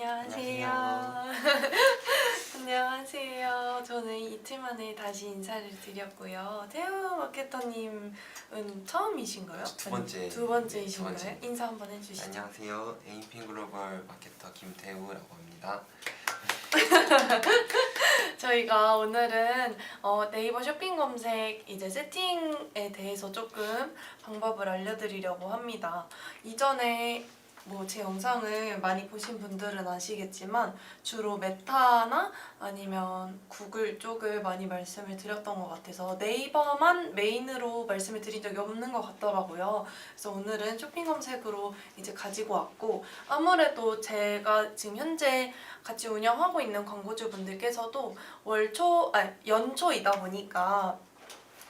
안녕하세요. 안녕하세요. 저는 이틀 만에 다시 인사를 드렸고요. 태우 마케터님은 처음이신가요? 두 번째. 아니, 두 번째이신가요? 두 번째. 인사 한번 해주시죠. 안녕하세요. 에인핑 글로벌 마케터 김태우라고 합니다. 저희가 오늘은 어, 네이버 쇼핑 검색 이제 세팅에 대해서 조금 방법을 알려드리려고 합니다. 이전에 뭐 제 영상을 많이 보신 분들은 아시겠지만 주로 메타나 아니면 구글 쪽을 많이 말씀을 드렸던 것 같아서 네이버만 메인으로 말씀을 드린 적이 없는 것 같더라고요. 그래서 오늘은 쇼핑 검색으로 이제 가지고 왔고 아무래도 제가 지금 현재 같이 운영하고 있는 광고주분들께서도 월초, 아 연초이다 보니까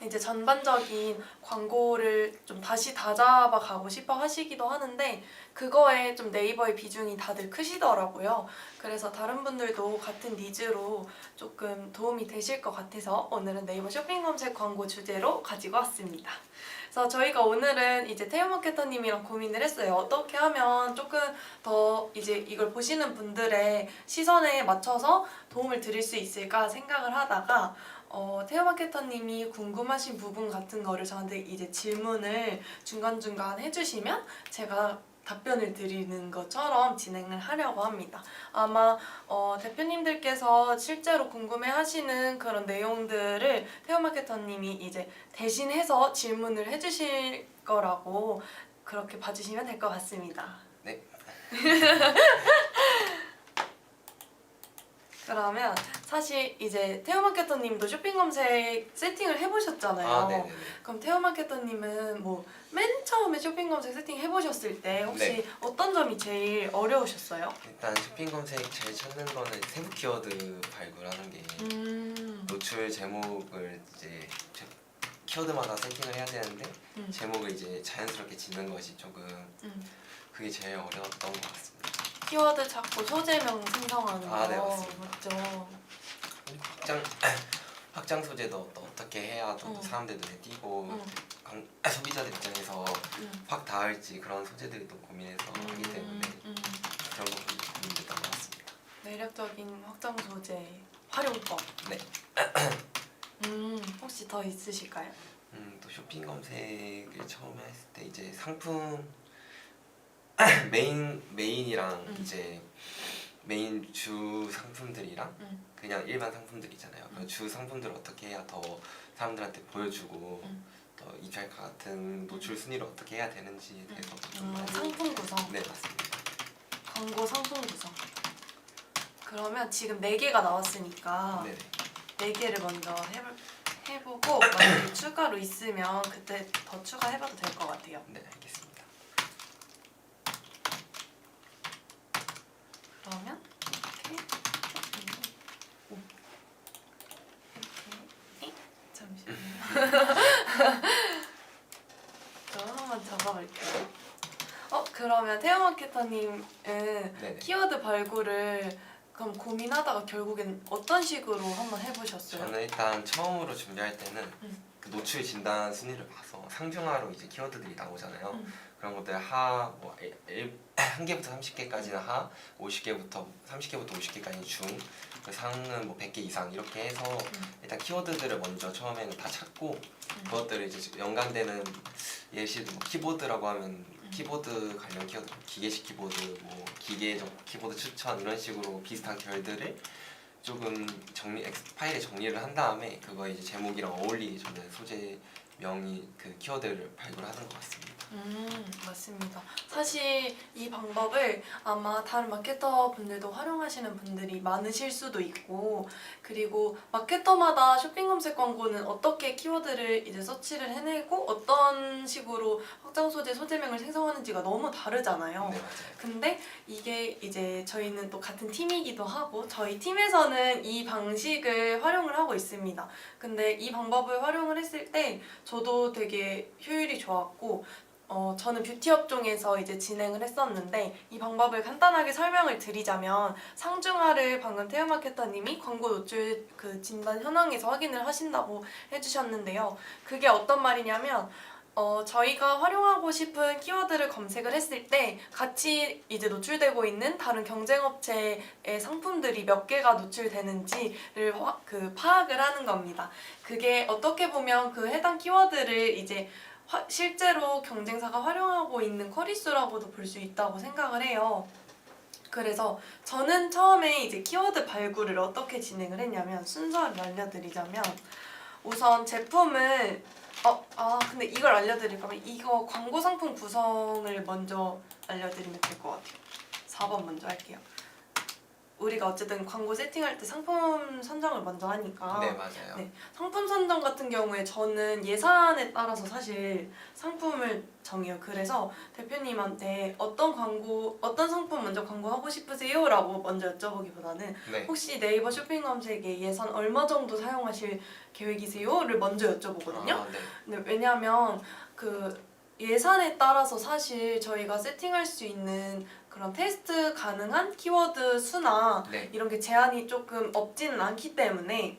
이제 전반적인 광고를 좀 다시 다잡아 가고 싶어 하시기도 하는데 그거에 좀 네이버의 비중이 다들 크시더라고요. 그래서 다른 분들도 같은 니즈로 조금 도움이 되실 것 같아서 오늘은 네이버 쇼핑 검색 광고 주제로 가지고 왔습니다. 그래서 저희가 오늘은 이제 태우 마케터님이랑 고민을 했어요. 어떻게 하면 조금 더 이제 이걸 보시는 분들의 시선에 맞춰서 도움을 드릴 수 있을까 생각을 하다가 어, 태우 마케터님이 궁금하신 부분 같은 거를 저한테 이제 질문을 중간중간 해주시면 제가 답변을 드리는 것처럼 진행을 하려고 합니다. 아마 어, 대표님들께서 실제로 궁금해하시는 그런 내용들을 태우 마케터님이 이제 대신해서 질문을 해주실 거라고 그렇게 봐주시면 될 것 같습니다. 네. 그러면 사실 이제 태우 마케터님도 쇼핑 검색 세팅을 해보셨잖아요. 아, 네네네. 그럼 태우 마케터님은 뭐 맨 처음에 쇼핑 검색 세팅 해보셨을 때 혹시 네. 어떤 점이 제일 어려우셨어요? 일단 쇼핑 검색 제일 찾는 거는 세부 키워드 발굴하는 게 음, 노출 제목을 이제 제- 키워드마다 세팅을 해야 되는데 음, 제목을 이제 자연스럽게 짓는 것이 조금 음. 그게 제일 어려웠던 것 같습니다. 키워드 찾고 소재명 생성하는 아, 거 네, 맞습니다. 맞죠? 확장 확장 소재도 또 어떻게 해야 좀 음. 사람들 눈에 띄고 음, 관- 소비자들 입장에서 음. 확 닿을지 그런 소재들이 또 고민해서 하기 때문에 음, 음. 그런 것들이 고민됐던 것 같습니다. 매력적인 확장 소재 활용법. 네. 음, 혹시 더 있으실까요? 음, 또 쇼핑 검색을 처음에 했을 때 이제 상품 메인 메인이랑 음. 이제 메인 주 상품들이랑 음. 그냥 일반 상품들 있잖아요. 그주 상품들 을 어떻게 해야 더 사람들한테 보여주고 음. 또 입찰가 같은 노출 순위를 어떻게 해야 되는지에 대해서 좀 음, 많이 상품 구성. 네 맞습니다. 광고 상품 구성. 그러면 지금 네 개가 나왔으니까 네네. 네 개를 먼저 해볼, 해보고 만약에 추가로 있으면 그때 더 추가해봐도 될 것 같아요. 네 알겠습니다. 그러면 이렇게 오. 이렇게 이, 잠시만요. 저 한번 적어볼게요. 어 그러면 태영 마케터님은 네네. 키워드 발굴을 그럼 고민하다가 결국엔 어떤 식으로 한번 해보셨어요? 저는 일단 처음으로 준비할 때는 음. 그 노출 진단 순위를 봐서 상중하로 이제 키워드들이 나오잖아요. 음. 그런 것들 하, 뭐, 일- 일- 한 개부터 30개까지는 하, 50개부터 30개부터 50개까지 중, 그 상은 뭐 100개 이상 이렇게 해서 음. 일단 키워드들을 먼저 처음에는 다 찾고 음. 그것들을 이제 연관되는 예시 뭐 키보드라고 하면 음. 키보드 관련 키워드, 기계식 키보드, 뭐 기계적 키보드 추천 이런 식으로 비슷한 결들을 조금 정리 엑스- 파일에 정리를 한 다음에 그거 이제 제목이랑 어울리게 저는 소재 명이 그 키워드를 발굴하는 것 같습니다. 음, 맞습니다. 사실 이 방법을 아마 다른 마케터 분들도 활용하시는 분들이 많으실 수도 있고, 그리고 마케터마다 쇼핑 검색 광고는 어떻게 키워드를 이제 서치를 해내고 어떤 식으로 확장 소재, 소재명을 생성하는지가 너무 다르잖아요. 네 맞아요. 근데 이게 이제 저희는 또 같은 팀이기도 하고 저희 팀에서는 이 방식을 활용을 하고 있습니다. 근데 이 방법을 활용을 했을 때 저도 되게 효율이 좋았고 어, 저는 뷰티 업종에서 이제 진행을 했었는데 이 방법을 간단하게 설명을 드리자면 상중하를 방금 태우 마케터님이 광고 노출 그 진단 현황에서 확인을 하신다고 해주셨는데요. 그게 어떤 말이냐면 어, 저희가 활용하고 싶은 키워드를 검색을 했을 때 같이 이제 노출되고 있는 다른 경쟁업체의 상품들이 몇 개가 노출되는지를 화- 그 파악을 하는 겁니다. 그게 어떻게 보면 그 해당 키워드를 이제 화- 실제로 경쟁사가 활용하고 있는 쿼리수라고도 볼 수 있다고 생각을 해요. 그래서 저는 처음에 이제 키워드 발굴을 어떻게 진행을 했냐면 순서를 알려드리자면 우선 제품을 어, 아 근데 이걸 알려드릴 거면 이거 광고 상품 구성을 먼저 알려드리면 될 것 같아요. 4번 먼저 할게요. 우리가 어쨌든 광고 세팅할 때 상품 선정을 먼저 하니까 네 맞아요. 네. 상품 선정 같은 경우에 저는 예산에 따라서 사실 상품을 정해요. 그래서 대표님한테 어떤 광고, 어떤 상품 먼저 광고하고 싶으세요? 라고 먼저 여쭤보기보다는 네. 혹시 네이버 쇼핑 검색에 예산 얼마 정도 사용하실 계획이세요?를 먼저 여쭤보거든요. 아, 네. 네, 왜냐하면 그 예산에 따라서 사실 저희가 세팅할 수 있는 그런 테스트 가능한 키워드 수나 네. 이런 게 제한이 조금 없지는 않기 때문에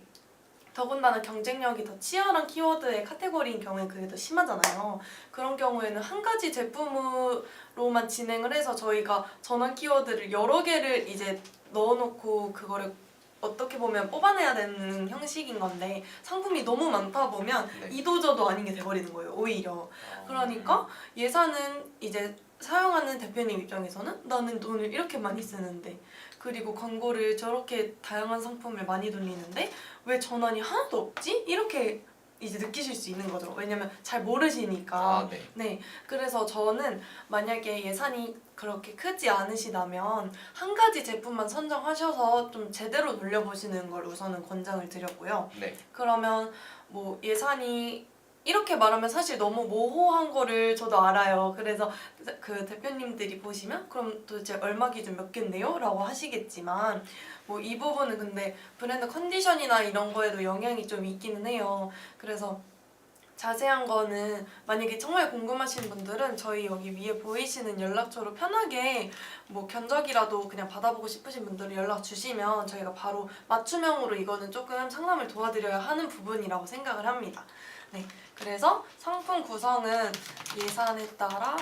더군다나 경쟁력이 더 치열한 키워드의 카테고리인 경우에 그게 더 심하잖아요. 그런 경우에는 한 가지 제품으로만 진행을 해서 저희가 전환 키워드를 여러 개를 이제 넣어놓고 그거를 어떻게 보면 뽑아내야 되는 형식인 건데 상품이 너무 많다 보면 네. 이도저도 아닌 게 돼버리는 거예요. 오히려 어, 그러니까 예산은 이제 사용하는 대표님 입장에서는 나는 돈을 이렇게 많이 쓰는데 그리고 광고를 저렇게 다양한 상품을 많이 돌리는데 왜 전환이 하나도 없지? 이렇게 이제 느끼실 수 있는 거죠. 왜냐면 잘 모르시니까. 아, 네. 네, 그래서 저는 만약에 예산이 그렇게 크지 않으시다면 한 가지 제품만 선정하셔서 좀 제대로 돌려보시는 걸 우선은 권장을 드렸고요. 네. 그러면 뭐 예산이 이렇게 말하면 사실 너무 모호한 거를 저도 알아요. 그래서 그 대표님들이 보시면 그럼 도대체 얼마 기준 몇 개인데요? 라고 하시겠지만 뭐 이 부분은 근데 브랜드 컨디션이나 이런 거에도 영향이 좀 있기는 해요. 그래서 자세한 거는 만약에 정말 궁금하신 분들은 저희 여기 위에 보이시는 연락처로 편하게 뭐 견적이라도 그냥 받아보고 싶으신 분들은 연락 주시면 저희가 바로 맞춤형으로 이거는 조금 상담을 도와드려야 하는 부분이라고 생각을 합니다. 네, 그래서 상품 구성은 예산에 따라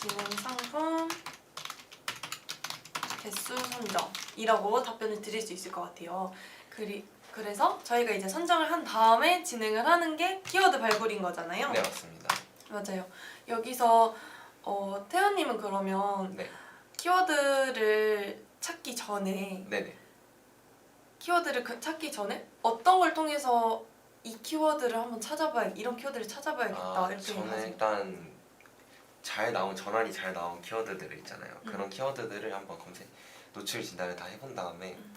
진행 상품 개수 선정이라고 답변을 드릴 수 있을 것 같아요. 그리, 그래서 저희가 이제 선정을 한 다음에 진행을 하는 게 키워드 발굴인 거잖아요. 네 맞습니다. 맞아요. 여기서 어, 태연님은 그러면 네. 키워드를 찾기 전에 네네. 키워드를 그- 찾기 전에 어떤 걸 통해서 이 키워드를 한번 찾아봐야 이런 키워드를 찾아봐야겠다 아, 이렇게 저는 생각하세요. 일단 잘 나온 전환이 잘 나온 키워드들 있잖아요. 음. 그런 키워드들을 한번 검색 노출 진단을 다 해본 다음에 음.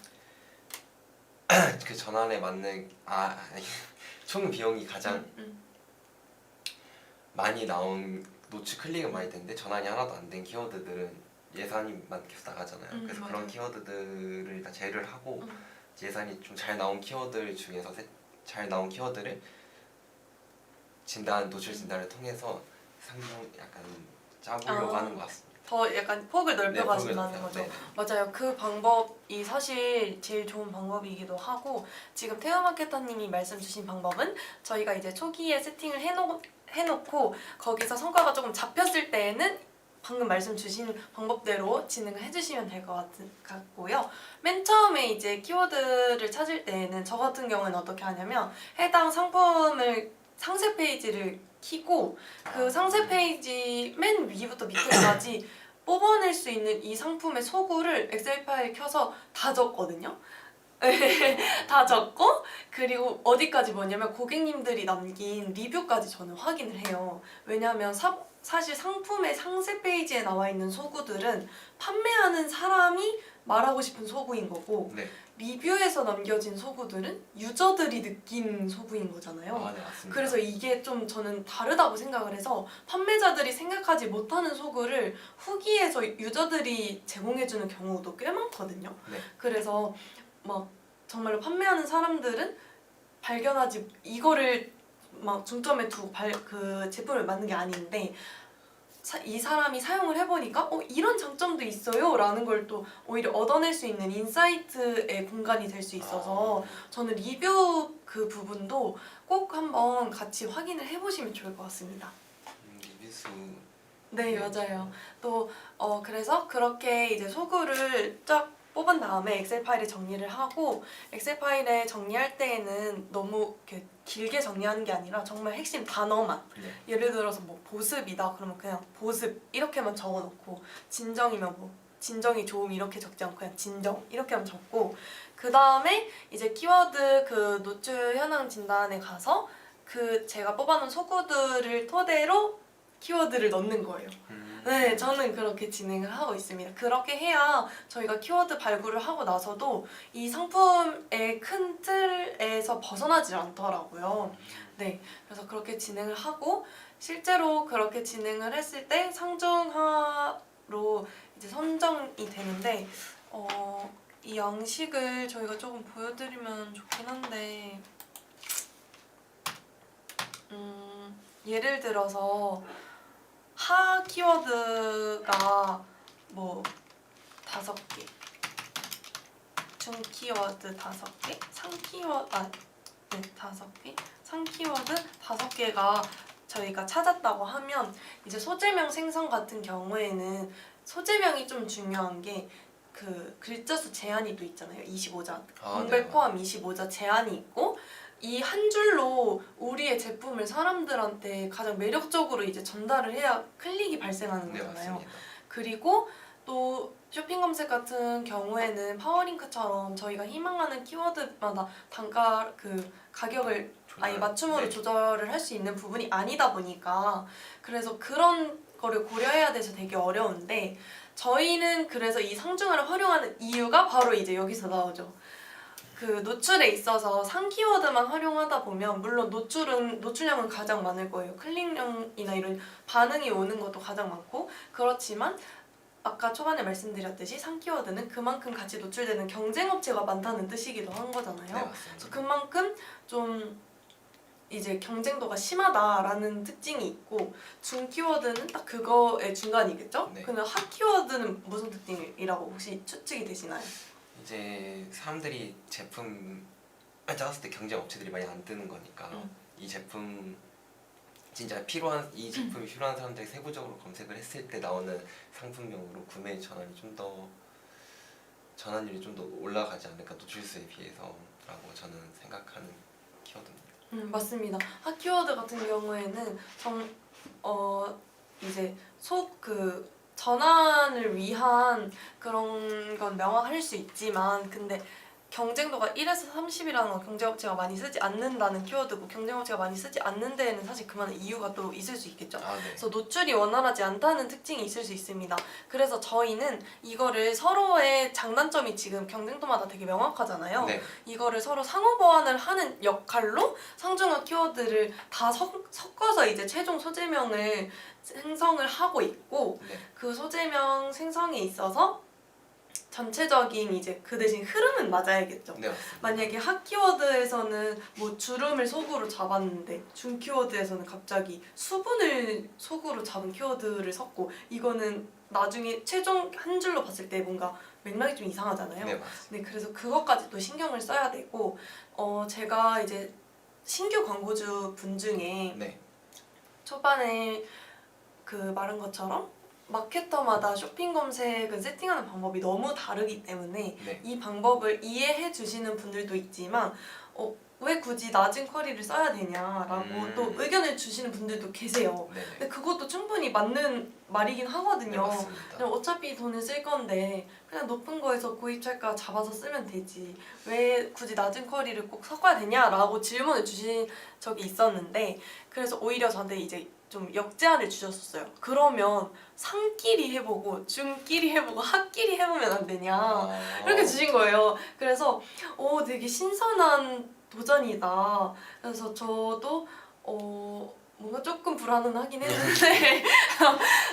그 전환에 맞는 아 아니, 총 비용이 가장 음, 음. 많이 나온 노출 클릭은 많이 됐는데 전환이 하나도 안 된 키워드들은 예산이 만 계속 나가잖아요. 음, 그래서 맞아요. 그런 키워드들을 일단 제외를 하고 음. 예산이 좀 잘 나온 키워드 중에서 세- 잘 나온 키워드를 진단 노출 진단을 통해서 상품 약간 짜보려고 아. 하는 것 같습니다. 더 약간 폭을 네, 넓혀가신다는 보면 거죠. 네. 맞아요. 그 방법이 사실 제일 좋은 방법이기도 하고 지금 태우 마케터님이 말씀 주신 방법은 저희가 이제 초기에 세팅을 해놓, 해놓고 거기서 성과가 조금 잡혔을 때에는 방금 말씀 주신 방법대로 진행을 해주시면 될 것 같고요. 맨 처음에 이제 키워드를 찾을 때에는 저 같은 경우는 어떻게 하냐면 해당 상품을 상세 페이지를 키고 그 아, 상세 페이지 맨 위부터 밑에까지 뽑아낼 수 있는 이 상품의 소구를 엑셀 파일 켜서 다 적거든요. 다 적고 그리고 어디까지 뭐냐면 고객님들이 남긴 리뷰까지 저는 확인을 해요. 왜냐하면 사, 사실 상품의 상세 페이지에 나와 있는 소구들은 판매하는 사람이 말하고 싶은 소구인 거고 네. 리뷰에서 남겨진 소구들은 유저들이 느낀 소구인 거잖아요. 아, 네 맞습니다. 그래서 이게 좀 저는 다르다고 생각을 해서 판매자들이 생각하지 못하는 소구를 후기에서 유저들이 제공해주는 경우도 꽤 많거든요. 네. 그래서 막 정말로 판매하는 사람들은 발견하지 이거를 막 중점에 두고 발, 그 제품을 만든 게 아닌데 사- 이 사람이 사용을 해보니까 어 이런 장점도 있어요 라는 걸 또 오히려 얻어낼 수 있는 인사이트의 공간이 될 수 있어서 저는 리뷰 그 부분도 꼭 한번 같이 확인을 해보시면 좋을 것 같습니다. 음, 리뷰수 네 맞아요. 또 어 그래서 그렇게 이제 소구를 쫙 뽑은 다음에 엑셀 파일에 정리를 하고 엑셀 파일에 정리할 때에는 너무 이렇게 길게 정리하는 게 아니라 정말 핵심 단어만 네. 예를 들어서 뭐 보습이다 그러면 그냥 보습 이렇게만 적어놓고 진정이면 뭐 진정이 좋음 이렇게 적지 않고 그냥 진정 이렇게만 적고 그 다음에 이제 키워드 그 노출 현황 진단에 가서 그 제가 뽑아놓은 소구들을 토대로 키워드를 넣는 거예요. 음. 네, 저는 그렇게 진행을 하고 있습니다. 그렇게 해야 저희가 키워드 발굴을 하고 나서도 이 상품의 큰 틀에서 벗어나질 않더라고요. 네, 그래서 그렇게 진행을 하고 실제로 그렇게 진행을 했을 때 상중하로 이제 선정이 되는데 어, 이 양식을 저희가 조금 보여드리면 좋긴 한데 음, 예를 들어서 하 키워드가 뭐 다섯 개, 중 키워드 다섯 개, 상 키워드 아, 네 다섯 개, 상 키워드 다섯 개가 저희가 찾았다고 하면 이제 소재명 생성 같은 경우에는 소재명이 좀 중요한 게 그 글자 수 제한이 또 있잖아요. 25자. 아, 공백 네. 포함 25자 제한이 있고 이 한 줄로 우리의 제품을 사람들한테 가장 매력적으로 이제 전달을 해야 클릭이 발생하는 네 거잖아요. 맞습니다. 그리고 또 쇼핑 검색 같은 경우에는 파워링크처럼 저희가 희망하는 키워드마다 단가 그 가격을 아예 맞춤으로 네. 조절을 할 수 있는 부분이 아니다 보니까 그래서 그런 거를 고려해야 돼서 되게 어려운데 저희는 그래서 이 상중하를 활용하는 이유가 바로 이제 여기서 나오죠. 그 노출에 있어서 상 키워드만 활용하다 보면 물론 노출은 노출량은 가장 많을 거예요. 클릭량이나 이런 반응이 오는 것도 가장 많고 그렇지만 아까 초반에 말씀드렸듯이 상 키워드는 그만큼 같이 노출되는 경쟁 업체가 많다는 뜻이기도 한 거잖아요. 네 그래서. 그만큼 좀 이제 경쟁도가 심하다라는 특징이 있고 중 키워드는 딱 그거의 중간이겠죠? 네. 그러면 하 키워드는 무슨 특징이라고 혹시 추측이 되시나요? 이제 사람들이 제품 짜았을 때 경쟁 업체들이 많이 안 뜨는 거니까 음. 이 제품 진짜 필요한 이 제품이 필요한 사람들이 세부적으로 검색을 했을 때 나오는 상품명으로 구매 전환이 좀 더 전환율이 좀 더 올라가지 않을까 노출수에 비해서라고 저는 생각하는 키워드입니다. 음 맞습니다. 하 키워드 같은 경우에는 정 어 이제 속그 전환을 위한 그런 건 명확할 수 있지만 근데 경쟁도가 1에서 30이라는 건 경쟁업체가 많이 쓰지 않는다는 키워드고 경쟁업체가 많이 쓰지 않는 데에는 사실 그만한 이유가 또 있을 수 있겠죠. 아 네. 그래서 노출이 원활하지 않다는 특징이 있을 수 있습니다. 그래서 저희는 이거를 서로의 장단점이 지금 경쟁도마다 되게 명확하잖아요. 네. 이거를 서로 상호 보완을 하는 역할로 상중하 키워드를 다 섞, 섞어서 이제 최종 소재명을 생성을 하고 있고 네. 그 소재명 생성에 있어서 전체적인 이제 그 대신 흐름은 맞아야겠죠. 네. 만약에 하 키워드에서는 뭐 주름을 속으로 잡았는데 중 키워드에서는 갑자기 수분을 속으로 잡은 키워드를 섞고 이거는 나중에 최종 한 줄로 봤을 때 뭔가 맥락이 좀 이상하잖아요. 네 맞습니다. 네, 그래서 그것까지 또 신경을 써야 되고 어 제가 이제 신규 광고주 분 중에 네. 초반에 그 말한 것처럼 마케터마다 쇼핑 검색은 세팅하는 방법이 너무 다르기 때문에 네. 이 방법을 이해해 주시는 분들도 있지만 어, 왜 굳이 낮은 쿼리를 써야 되냐라고 음. 또 의견을 주시는 분들도 계세요. 네. 네. 근데 그것도 충분히 맞는 말이긴 네 하거든요. 그냥 어차피 돈을 쓸 건데 그냥 높은 거에서 고입찰가 잡아서 쓰면 되지 왜 굳이 낮은 쿼리를 꼭 섞어야 되냐라고 질문을 주신 적이 있었는데 그래서 오히려 저한테 이제 좀 역제안을 주셨었어요. 그러면 상끼리 해보고 중끼리 해보고 하끼리 해보면 안 되냐? 아. 이렇게 주신 거예요. 그래서 어 되게 신선한 도전이다. 그래서 저도 어 뭔가 조금 불안은 하긴 했는데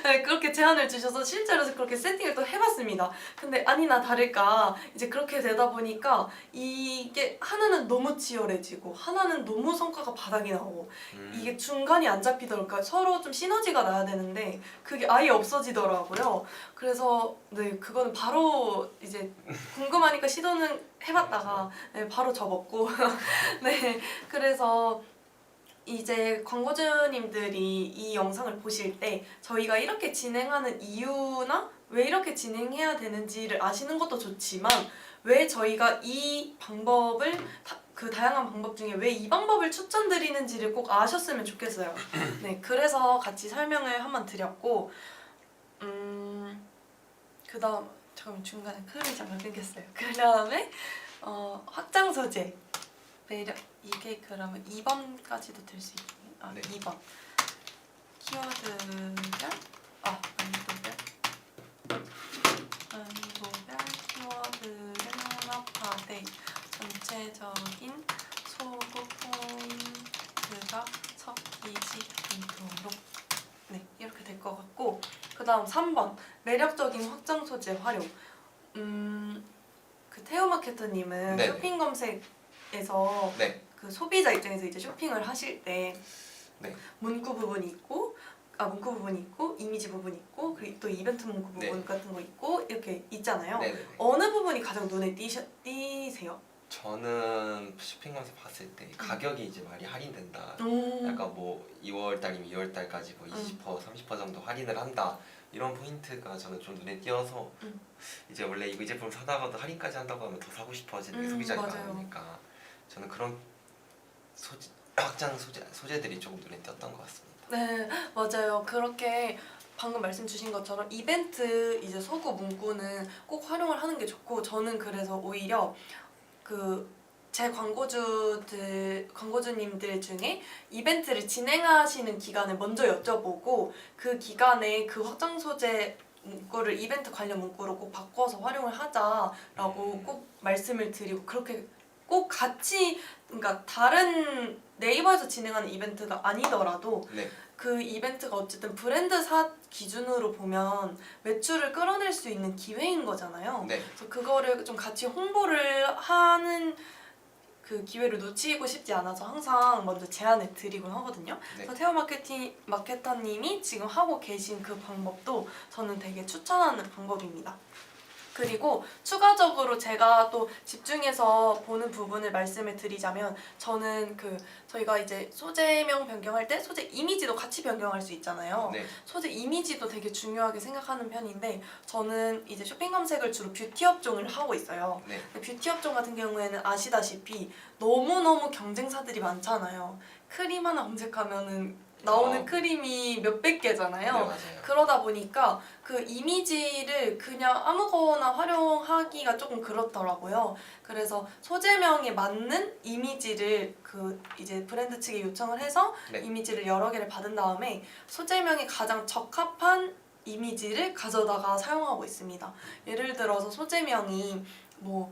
네, 그렇게 제안을 주셔서 실제로 그렇게 세팅을 또 해봤습니다. 근데 아니나 다를까 이제 그렇게 되다 보니까 이게 하나는 너무 치열해지고 하나는 너무 성과가 바닥이 나오고 음, 이게 중간이 안 잡히더라고요. 서로 좀 시너지가 나야 되는데 그게 아예 없어지더라고요. 그래서 네 그거는 바로 이제 궁금하니까 시도는 해봤다가 네, 바로 접었고 네 그래서 이제 광고주님들이 이 영상을 보실 때 저희가 이렇게 진행하는 이유나 왜 이렇게 진행해야 되는지를 아시는 것도 좋지만 왜 저희가 이 방법을 다, 그 다양한 방법 중에 왜 이 방법을 추천드리는지를 꼭 아셨으면 좋겠어요. 네, 그래서 같이 설명을 한번 드렸고, 음, 그 다음 잠깐 중간에 흐름이 잠깐 끊겼어요. 그 다음에 어, 확장 소재 매력 이게 그러면 2번까지도 될수 있나요? 아, 네. 2번. 키워드별? 아 아니고별? 아니고별? 키워드를 혼합하되 전체적인 소구 포인트가 섞이지 않도록. 네 이렇게 될 것 같고 그 다음 3번. 매력적인 확장 소재 활용. 음 그 테오 마케터님은 네네. 쇼핑 검색 에서 네. 그 소비자 입장에서 이제 쇼핑을 하실 때 네. 문구 부분이 있고 아 문구 부분이 있고 이미지 부분이 있고 그리고 또 이벤트 문구 부분 네. 같은 거 있고 이렇게 있잖아요. 네네네. 어느 부분이 가장 눈에 띄셔, 띄세요? 저는 쇼핑 검색 봤을 때 가격이 이제 많이 할인된다. 음. 약간 뭐 2월 달이면 2월 달까지 뭐 20% 30% 정도 할인을 한다. 이런 포인트가 저는 좀 눈에 띄어서 음. 이제 원래 이거 이 제품 사다가도 할인까지 한다고 하면 더 사고 싶어지는 게 음, 소비자가 맞아요. 많으니까 저는 그런 소재, 확장 소재 소재들이 조금 눈에 띄었던 것 같습니다. 네 맞아요. 그렇게 방금 말씀 주신 것처럼 이벤트 이제 소구 문구는 꼭 활용을 하는 게 좋고 저는 그래서 오히려 그 제 광고주들 광고주님들 중에 이벤트를 진행하시는 기간을 먼저 여쭤보고 그 기간에 그 확장 소재 문구를 이벤트 관련 문구로 꼭 바꿔서 활용을 하자라고 음. 꼭 말씀을 드리고 그렇게 꼭 같이 그러니까 다른 네이버에서 진행하는 이벤트가 아니더라도 네. 그 이벤트가 어쨌든 브랜드 사 기준으로 보면 매출을 끌어낼 수 있는 기회인 거잖아요. 네. 그래서 그거를 좀 같이 홍보를 하는 그 기회를 놓치고 싶지 않아서 항상 먼저 제안을 드리곤 하거든요. 네. 그래서 테오 마케팅 마케터님이 지금 하고 계신 그 방법도 저는 되게 추천하는 방법입니다. 그리고 추가적으로 제가 또 집중해서 보는 부분을 말씀을 드리자면 저는 그 저희가 이제 소재명 변경할 때 소재 이미지도 같이 변경할 수 있잖아요. 네. 소재 이미지도 되게 중요하게 생각하는 편인데 저는 이제 쇼핑 검색을 주로 뷰티 업종을 하고 있어요. 네. 근데 뷰티 업종 같은 경우에는 아시다시피 너무너무 경쟁사들이 많잖아요. 크림 하나 검색하면은 나오는 어. 크림이 몇백 개잖아요. 네, 맞아요. 그러다 보니까 그 이미지를 그냥 아무거나 활용하기가 조금 그렇더라고요. 그래서 소재명에 맞는 이미지를 그 이제 브랜드 측에 요청을 해서 네. 이미지를 여러 개를 받은 다음에 소재명에 가장 적합한 이미지를 가져다가 사용하고 있습니다. 예를 들어서 소재명이 뭐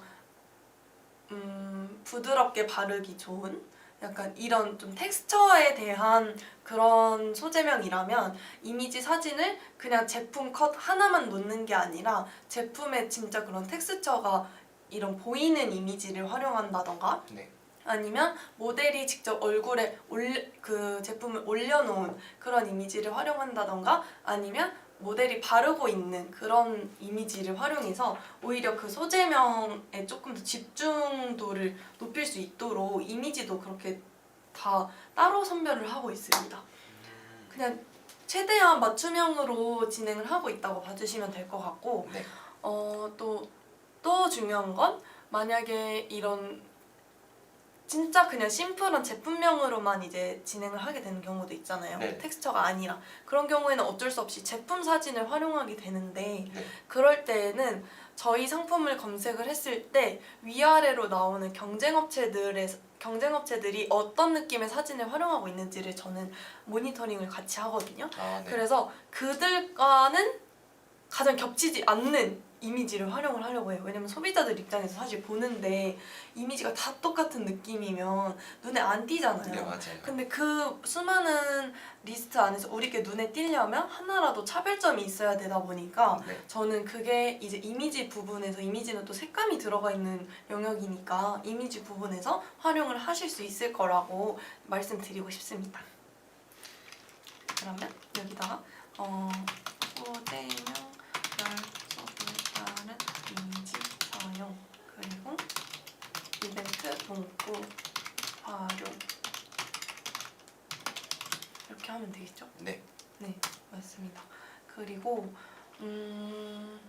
음, 부드럽게 바르기 좋은 약간 이런 좀 텍스처에 대한 그런 소재명이라면 이미지 사진을 그냥 제품 컷 하나만 놓는 게 아니라 제품의 진짜 그런 텍스처가 이런 보이는 이미지를 활용한다던가 네. 아니면 모델이 직접 얼굴에 올, 그 제품을 올려놓은 그런 이미지를 활용한다던가 아니면 모델이 바르고 있는 그런 이미지를 활용해서 오히려 그 소재명에 조금 더 집중도를 높일 수 있도록 이미지도 그렇게 다 따로 선별을 하고 있습니다. 음, 그냥 최대한 맞춤형으로 진행을 하고 있다고 봐주시면 될 것 같고 네. 어, 또, 또 중요한 건 만약에 이런 진짜 그냥 심플한 제품명으로만 이제 진행을 하게 되는 경우도 있잖아요. 네. 텍스처가 아니라. 그런 경우에는 어쩔 수 없이 제품 사진을 활용하게 되는데 네. 그럴 때에는 저희 상품을 검색을 했을 때 위아래로 나오는 경쟁업체들의 경쟁업체들이 어떤 느낌의 사진을 활용하고 있는지를 저는 모니터링을 같이 하거든요. 아, 네. 그래서 그들과는 가장 겹치지 않는 이미지를 활용을 하려고 해요. 왜냐면 소비자들 입장에서 사실 보는데 이미지가 다 똑같은 느낌이면 눈에 안 띄잖아요. 네 맞아요. 근데 그 수많은 리스트 안에서 우리께 눈에 띄려면 하나라도 차별점이 있어야 되다 보니까 네. 저는 그게 이제 이미지 부분에서 이미지는 또 색감이 들어가 있는 영역이니까 이미지 부분에서 활용을 하실 수 있을 거라고 말씀드리고 싶습니다. 그러면 여기다가 어, 소대명 사용 그리고 이벤트 문구 활용 이렇게 하면 되겠죠? 네. 네, 맞습니다. 그리고 음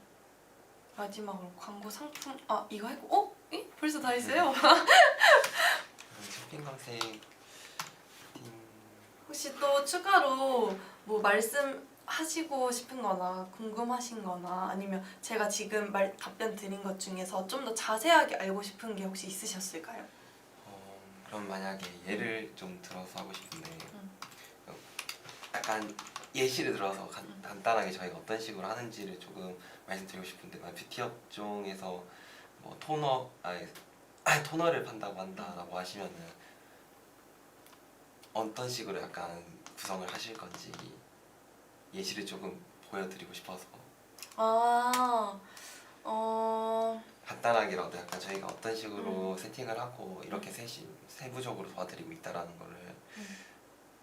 마지막으로 광고 상품 아 이거 했고 어? 이? 벌써 다 했어요? 그럼 쇼핑 검색 팀 혹시 또 추가로 뭐 말씀 하시고 싶은 거나 궁금하신 거나 아니면 제가 지금 말 답변 드린 것 중에서 좀 더 자세하게 알고 싶은 게 혹시 있으셨을까요? 어, 그럼 만약에 예를 좀 들어서 하고 싶은데 음. 어, 약간 예시를 들어서 간, 음. 간단하게 저희가 어떤 식으로 하는지를 조금 말씀드리고 싶은데 뷰티 업종에서 뭐 토너 아니 토너를 판다고 한다라고 하시면은 어떤 식으로 약간 구성을 하실 건지 예시를 조금 보여드리고 싶어서 아 어. 간단하게라도 약간 저희가 어떤 식으로 음. 세팅을 하고 이렇게 세시, 세부적으로 도와드리고 있다라는 거를 음.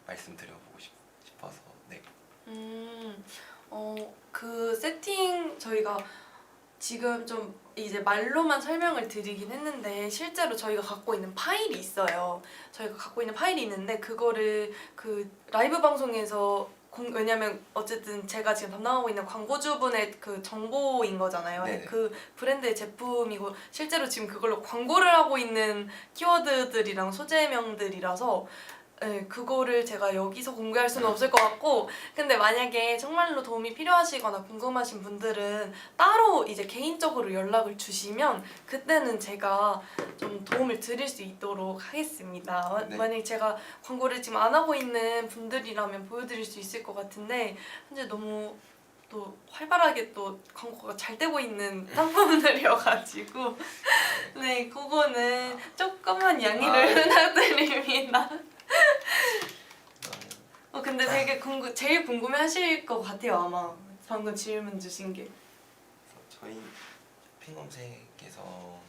말씀드려보고 싶, 싶어서 네. 음, 어, 그 세팅 저희가 지금 좀 이제 말로만 설명을 드리긴 했는데 실제로 저희가 갖고 있는 파일이 있어요. 저희가 갖고 있는 파일이 있는데 그거를 그 라이브 방송에서 공, 왜냐면 어쨌든 제가 지금 담당하고 있는 광고주분의 그 정보인 거잖아요. 네네. 그 브랜드의 제품이고 실제로 지금 그걸로 광고를 하고 있는 키워드들이랑 소재명들이라서 네, 그거를 제가 여기서 공개할 수는 없을 것 같고 근데 만약에 정말로 도움이 필요하시거나 궁금하신 분들은 따로 이제 개인적으로 연락을 주시면 그때는 제가 좀 도움을 드릴 수 있도록 하겠습니다. 마- 네. 만약에 제가 광고를 지금 안 하고 있는 분들이라면 보여드릴 수 있을 것 같은데 현재 너무 또 활발하게 또 광고가 잘 되고 있는 상품들이어가지고 네 그거는 조금만 양해를 아, 네. 부탁드립니다. 어 근데 되게 궁금 제일 궁금해 하실 것 같아요 아마 방금 질문 주신 게. 저희 쇼핑 검색에서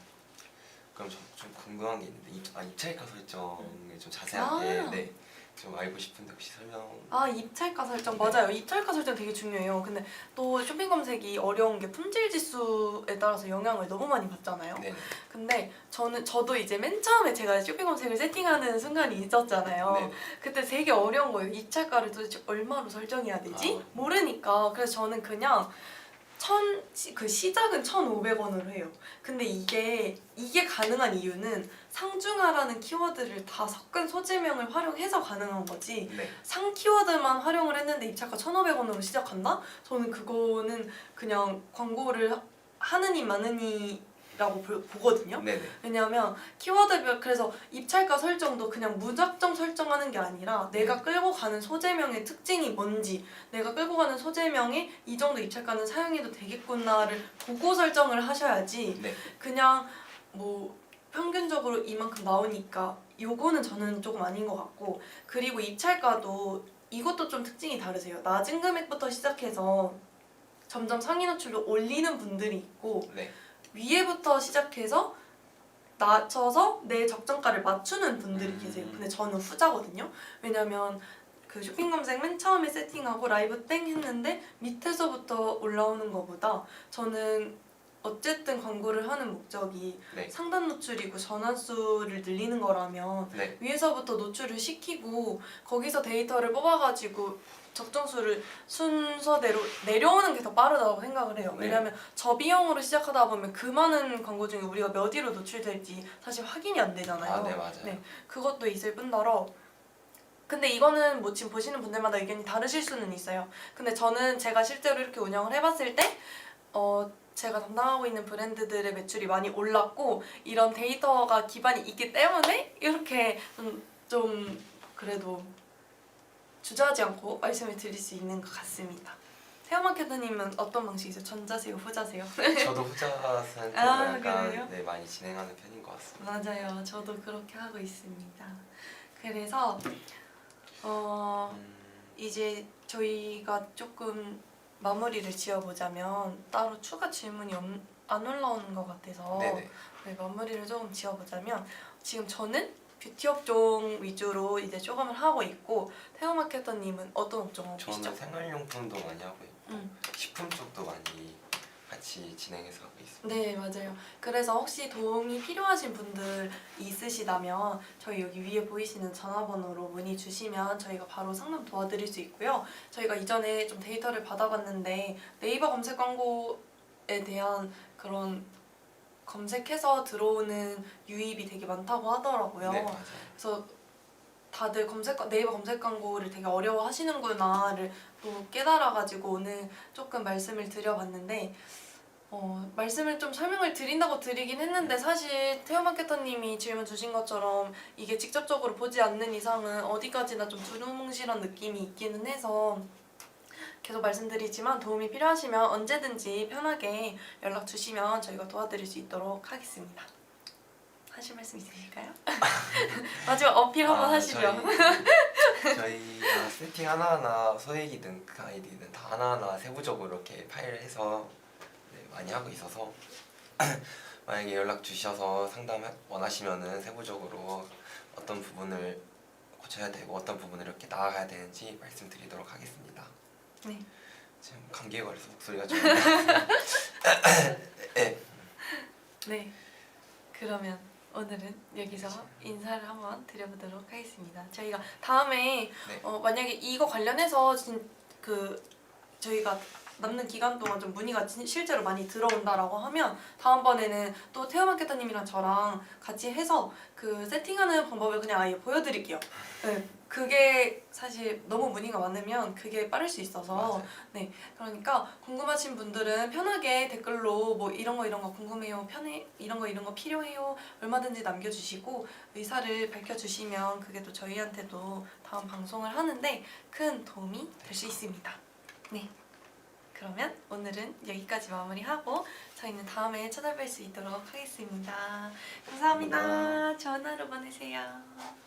그럼 저, 좀 궁금한 게 있는데 입, 아, 입찰가 설정을 좀 자세하게 아. 네, 좀 알고 싶은데 혹시 설명 아 입찰가 설정 네. 맞아요 입찰가 설정 되게 중요해요. 근데 또 쇼핑 검색이 어려운 게 품질 지수에 따라서 영향을 너무 많이 받잖아요. 네, 근데 저는 저도 이제 맨 처음에 제가 쇼핑 검색을 세팅하는 순간이 있었잖아요. 네. 그때 되게 어려운 거예요. 입찰가를 도대체 얼마로 설정해야 되지? 아. 모르니까. 그래서 저는 그냥 천, 시- 그 시작은 1,500원으로 해요. 근데 이게, 이게 가능한 이유는 상중하라는 키워드를 다 섞은 소재명을 활용해서 가능한 거지. 네. 상 키워드만 활용을 했는데 입찰가 1,500원으로 시작한다? 저는 그거는 그냥 광고를 하- 하느니 마느니 라고 보- 보거든요. 네, 네. 왜냐하면 키워드별 그래서 입찰가 설정도 그냥 무작정 설정하는 게 아니라 내가 끌고 가는 소재명의 특징이 뭔지 내가 끌고 가는 소재명에 이 정도 입찰가는 사용해도 되겠구나를 보고 설정을 하셔야지 네. 그냥 뭐 평균적으로 이만큼 나오니까 요거는 저는 조금 아닌 것 같고 그리고 입찰가도 이것도 좀 특징이 다르세요 낮은 금액부터 시작해서 점점 상위 노출로 올리는 분들이 있고 네. 위에부터 시작해서 낮춰서 내 적정가를 맞추는 분들이 음. 계세요. 근데 저는 후자거든요. 왜냐면 그 쇼핑 검색 맨 처음에 세팅하고 라이브 땡 했는데 밑에서부터 올라오는 것보다 저는 어쨌든 광고를 하는 목적이 네. 상단 노출이고 전환수를 늘리는 거라면 네. 위에서부터 노출을 시키고 거기서 데이터를 뽑아가지고 적정수를 순서대로 내려오는 게 더 빠르다고 생각을 해요. 네. 왜냐하면 저비용으로 시작하다 보면 그 많은 광고 중에 우리가 몇 위로 노출될지 사실 확인이 안 되잖아요. 아, 네, 맞아요. 네. 그것도 있을 뿐더러 근데 이거는 뭐 지금 보시는 분들마다 의견이 다르실 수는 있어요. 근데 저는 제가 실제로 이렇게 운영을 해봤을 때 어, 제가 담당하고 있는 브랜드들의 매출이 많이 올랐고 이런 데이터가 기반이 있기 때문에 이렇게 좀, 좀 그래도 주저하지 않고 말씀을 드릴 수 있는 것 같습니다. 태호 마케터님은 어떤 방식이세요? 전자세요, 후자세요? 저도 후자 스타일로 아, 약간 그래요? 네, 많이 진행하는 편인 것 같습니다. 맞아요. 저도 그렇게 하고 있습니다. 그래서 어 음, 이제 저희가 조금 마무리를 지어보자면 따로 추가 질문이 없, 안 올라오는 것 같아서 네네. 네, 마무리를 조금 지어보자면 지금 저는 뷰티 업종 위주로 이제 조금을 하고 있고 태호 마케터님은 어떤 업종 하고 계시죠? 저는 생활용품도 많이 하고 있고 음. 식품 쪽도 많이 같이 진행해서 하고 있습니다. 네 맞아요. 그래서 혹시 도움이 필요하신 분들 있으시다면 저희 여기 위에 보이시는 전화번호로 문의 주시면 저희가 바로 상담 도와드릴 수 있고요. 저희가 이전에 좀 데이터를 받아봤는데 네이버 검색 광고에 대한 그런 검색해서 들어오는 유입이 되게 많다고 하더라고요. 네 맞아요. 그래서 다들 검색 네이버 검색 광고를 되게 어려워하시는구나를 또 깨달아가지고 오늘 조금 말씀을 드려봤는데 어, 말씀을 좀 설명을 드린다고 드리긴 했는데 사실 태호 마케터님이 질문 주신 것처럼 이게 직접적으로 보지 않는 이상은 어디까지나 좀 두루뭉실한 느낌이 있기는 해서 계속 말씀드리지만 도움이 필요하시면 언제든지 편하게 연락 주시면 저희가 도와드릴 수 있도록 하겠습니다. 하실 말씀 있으실까요? 마지막 어필 한번 아, 하시죠. 저희, 저희가 세팅 하나하나 소액이든 가이드든 다 하나하나 세부적으로 이렇게 파일을 해서 네, 많이 하고 있어서 만약에 연락 주셔서 상담 원하시면은 세부적으로 어떤 부분을 고쳐야 되고 어떤 부분을 이렇게 나아가야 되는지 말씀드리도록 하겠습니다. 네. 지금 감기에 걸려서 목소리가 좀 네. 네. 그러면 오늘은 여기서 인사를 한번 드려보도록 하겠습니다. 저희가 다음에 네. 어, 만약에 이거 관련해서 진, 그 저희가 남는 기간 동안 좀 문의가 진- 실제로 많이 들어온다라고 하면 다음번에는 또 태호 마케터님이랑 저랑 같이 해서 그 세팅하는 방법을 그냥 아예 보여드릴게요. 네. 그게 사실 너무 문의가 많으면 그게 빠를 수 있어서. 맞아요. 그러니까 궁금하신 분들은 편하게 댓글로 뭐 이런 거 이런 거 궁금해요. 편해 이런 거 이런 거 필요해요. 얼마든지 남겨주시고 의사를 밝혀주시면 그게 또 저희한테도 다음 방송을 하는데 큰 도움이 될 수 있습니다. 네. 그러면 오늘은 여기까지 마무리하고 저희는 다음에 찾아뵐 수 있도록 하겠습니다. 감사합니다. 감사합니다. 좋은 하루 보내세요